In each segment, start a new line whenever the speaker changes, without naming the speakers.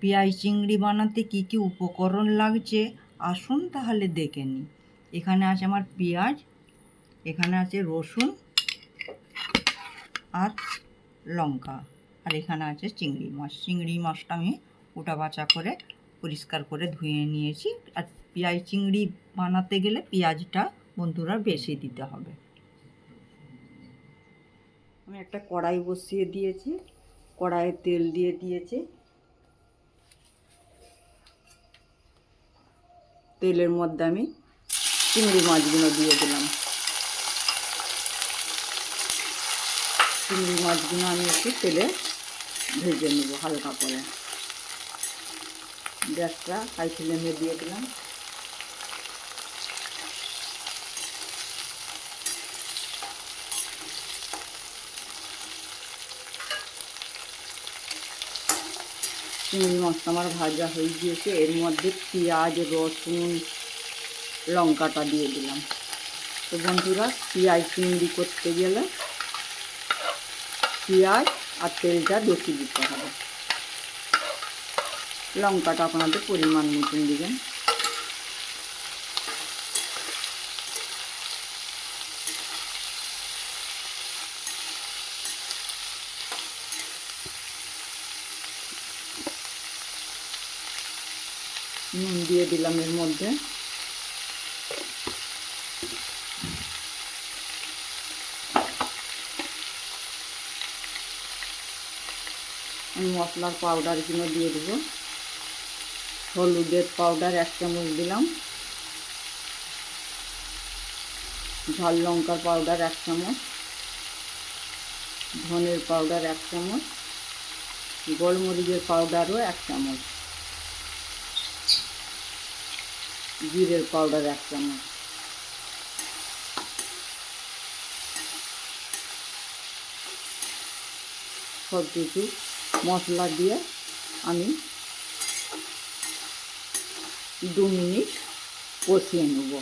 পেঁয়াজ চিংড়ি বানাতে কি কি উপকরণ লাগছে? আসুন তাহলে দেখে নিই। এখানে আছে আমার পেঁয়াজ, এখানে আছে রসুন, আর লঙ্কা, আর এখানে আছে চিংড়ি মাছ। চিংড়ি মাছটা আমি ওটা বাছা করে পরিষ্কার করে ধুয়ে নিয়েছি। আর পেঁয়াজ চিংড়ি বানাতে গেলে পেঁয়াজটা বন্ধুরা বেশি দিতে হবে। আমি একটা কড়াই বসিয়ে দিয়েছি। কড়াইয়ে তেল দিয়ে দিয়েছি। তেলের মধ্যে আমি চিংড়ি মাছগুলো দিয়ে দিলাম। চিংড়ি মাছগুলো আমি একটু তেলে ভেজে নেব হালকা করে। গ্যাসটা হাই ফ্লেমে দিয়ে দিলাম। চিংড়ি মাছটা আমার ভাজা হয়ে গিয়েছে। এর মধ্যে পেঁয়াজ, রসুন, লঙ্কাটা দিয়ে দিলাম। তো বন্ধুরা, পেঁয়াজ চিংড়ি করতে গেলে পেঁয়াজ আর তেলটা বেশি দিতে হবে। লঙ্কাটা আপনাদের পরিমাণ মতন দিবেন। নুন দিয়ে দিলাম এর মধ্যে। আমি মশলার পাউডারগুলো দিয়ে দেবো। হলুদের পাউডার এক চামচ দিলাম। ঝাল লঙ্কার পাউডার এক চামচ। ধনের পাউডার এক চামচ। গোলমরিচের পাউডারও এক চামচ। জিরের পাউডার এক চামচ। সব কিছু মশলা দিয়ে আমি দু মিনিট কষিয়ে নেব।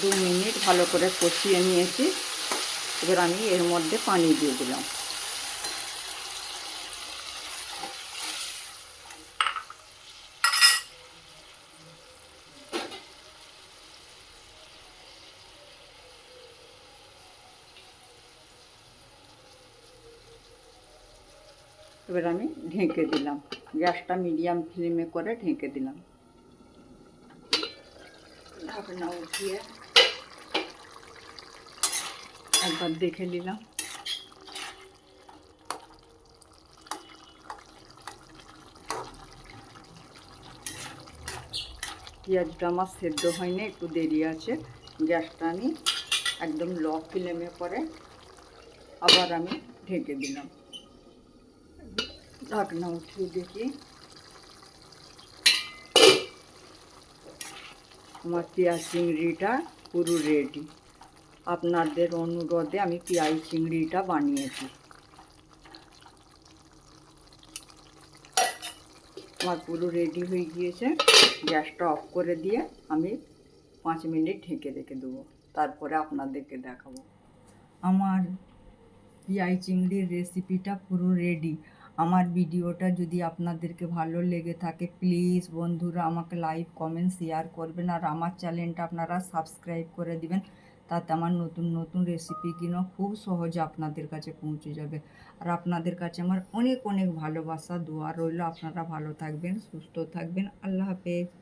দু মিনিট ভালো করে কষিয়ে নিয়েছি। এবার আমি এর মধ্যে পানি দিয়ে দিলাম। এবার আমি ঢেকে দিলাম। গ্যাসটা মিডিয়াম ফ্লেমে করে ঢেকে দিলাম। ঢাকনা উঠিয়ে একবার দেখে নিলাম। পেঁয়াজটা আমার সেদ্ধ হয়নি, একটু দেরি আছে। গ্যাসটা আমি একদম ল ফ্লেমে পরে আবার আমি ঢেকে দিলাম। ঢাকনা উঠিয়ে দেখি। আমার পেঁয়াজ চিংড়িটা পুরো রেডি আপনাদের অনুরোধে আমি পেঁয়াজ চিংড়িটা বানিয়েছি। আমার পুরো রেডি হয়ে গিয়েছে। গ্যাসটা অফ করে দিয়ে আমি পাঁচ মিনিট ঢেকে রেখে দেবো। তারপরে আপনাদেরকে দেখাবো। আমার পিয়াই চিংড়ির রেসিপিটা পুরো রেডি আমার ভিডিওটা যদি আপনাদেরকে ভালো লেগে থাকে প্লিজ বন্ধুরা আমাকে লাইক কমেন্ট শেয়ার করবেন। আর আমার চ্যানেলটা আপনারা সাবস্ক্রাইব করে দিবেন। তাতে আমার নতুন নতুন রেসিপিগুলো খুব সহজে আপনাদের কাছে পৌঁছে যাবে। আর আপনাদের কাছে আমার অনেক অনেক ভালোবাসা, দোয়া রইল। আপনারা ভালো থাকবেন, সুস্থ থাকবেন। আল্লাহ হাফেজ।